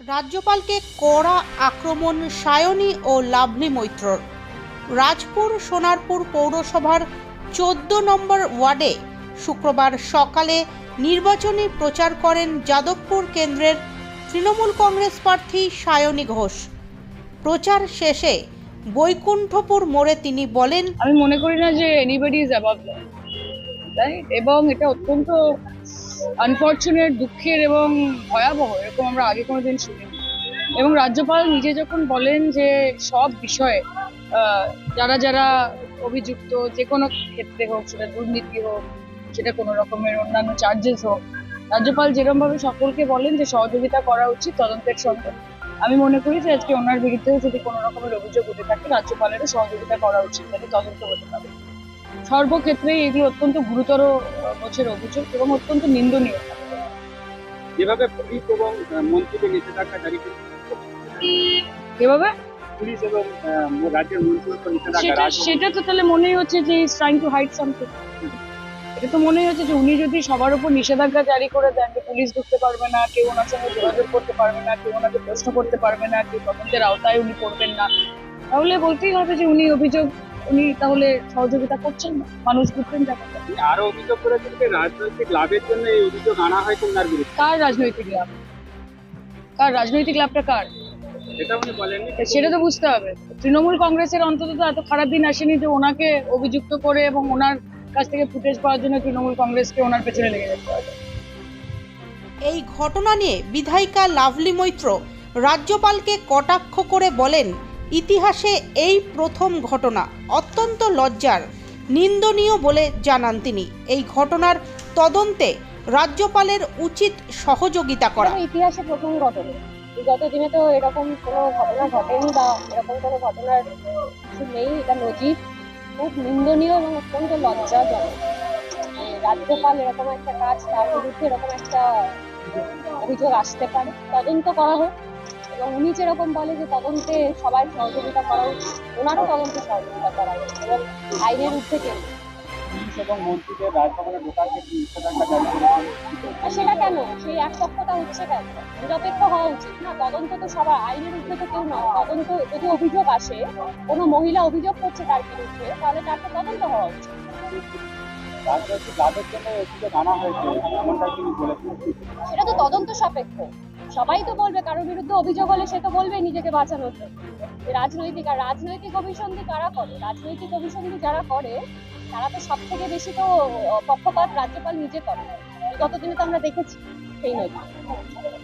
রাজ্যপালকে কড়া আক্রমণ, সায়নী ও লাভলি মৈত্রর। রাজপুর সোনারপুর পৌরসভার চোদ্দ নম্বর ওয়ার্ডে শুক্রবার সকালে নির্বাচনী প্রচার করেন যাদবপুর কেন্দ্রের তৃণমূল কংগ্রেস প্রার্থী সায়নী ঘোষ। প্রচার শেষে বৈকুণ্ঠপুর মোড়ে তিনি বলেন, আমি মনে করি না যে এনিবডি ইজ অ্যাবাভ এবং এটা অত্যন্ত আনফর্চুনেট দুঃখের এবং ভয়াবহ, এরকম আমরা আগে কোনোদিন শুনিনি। এবং রাজ্যপাল নিজে যখন বলেন যে সব বিষয়ে যারা যারা অভিযুক্ত, যে কোনো ক্ষেত্রে হোক, সেটা দুর্নীতি হোক, সেটা কোনো রকমের অন্যান্য চার্জেস হোক, রাজ্যপাল যেরকম ভাবে সকলকে বলেন যে সহযোগিতা করা উচিত তদন্তের সঙ্গে। আমি মনে করি যে আজকে ওনার বিরুদ্ধেও যদি কোনো রকমের অভিযোগ উঠে থাকে, রাজ্যপালেরও সহযোগিতা করা উচিত, যাতে তদন্ত হতে পারে। সর্বক্ষেত্রে এগুলো অত্যন্ত গুরুতর বছর অভিযোগ এবং অত্যন্ত নিন্দনীয়। যেভাবে পুলিশ এবং মন্ত্রীকে নিষেধাজ্ঞা জারি এভাবে পুলিশ এবং রাজ্যের মন্ত্রীর সেটা তো তাহলে মনেই হচ্ছে যে is trying to hide something এটা তো মনেই হচ্ছে যে উনি যদি সবার উপর নিষেধাজ্ঞা জারি করে দেন যে পুলিশ ঢুকতে পারবে না কেউ ওনার সঙ্গে যোগাযোগ করতে পারবে না কেউ ওনাকে প্রশ্ন করতে পারবে না কেউ তদন্তের আওতায় উনি পড়বেন না তাহলে বলতেই হবে যে উনি অভিযোগ উনি তাহলে সহযোগিতা করছেন না? মানুষ বুঝবেন ব্যাপারটা? তিনি আরও অভিযোগ করেছেন যে রাজনৈতিক লাভের জন্য এই অভিযোগ আনা হয়েছে ওনার বিরুদ্ধে। কার রাজনৈতিক লাভ? কার রাজনৈতিক লাভটা কার? সেটা সেটা তো বুঝতে হবে। তৃণমূল কংগ্রেসের অন্তত তো এত খারাপ দিন আসেনি যে ওনাকে অভিযুক্ত করে এবং ওনার কাছ থেকে ফুটেজ পাওয়ার জন্য তৃণমূল কংগ্রেসকে ওনার পেছনে লেগে যেতে হবে। এই ঘটনা নিয়ে বিধায়িকা লাভলি মৈত্র রাজ্যপালকে কটাক্ষ করে বলেন ইতিহাসে এই প্রথম ঘটনা অত্যন্ত লজ্জার, নিন্দনীয় বলে জানান তিনি। এই ঘটনার তদন্তে রাজ্যপালের উচিত সহযোগিতা করা। ইতিহাসে প্রথম ঘটনা। বিগত দিনে তো এরকম কোনো ঘটনা ঘটেনি বা এরকম কোনো ঘটনার কিছু নেই, এটা নজির। খুব নিন্দনীয় এবং অত্যন্ত লজ্জাজনক। যে রাজ্যপাল এরকম একটা কাজ, তার বিরুদ্ধে এরকম একটা অভিযোগ আসতে পারে। তদন্ত করা হোক। এবং উনি যেরকম বলে যে তদন্তে সবাই সহযোগিতা করা উচিত। ওনারও তদন্তে সহযোগিতা করা উচিত। এবং আইনের ঊর্ধ্বে কেউ নেই। এবং মন্ত্রীদের রাজভবনে ঢোকার ক্ষেত্রে নিষেধাজ্ঞা জারি করেছে আর সেটা কেন? সেই এক পক্ষতা হচ্ছে কেন? নিরপেক্ষ হওয়া উচিত না। তদন্ত তো সবার আইনের ঊর্ধ্বে তো কেউ নয়। তদন্ত যদি অভিযোগ আসে কোনো মহিলা অভিযোগ করছে তার বিরুদ্ধে তাহলে তার তো তদন্ত হওয়া উচিত। সেটা তো তদন্ত সাপেক্ষ। সবাই তো বলবে, কারোর বিরুদ্ধে অভিযোগ হলে সে তো বলবে নিজেকে বাঁচানোর জন্য। রাজনৈতিক আর রাজনৈতিক অভিসন্ধি কারা করে? রাজনৈতিক অভিসন্ধি যারা করে, তারা তো সব থেকে বেশি তো পক্ষপাত রাজ্যপাল নিজে করে গতদিনে তো আমরা দেখেছি সেই নয়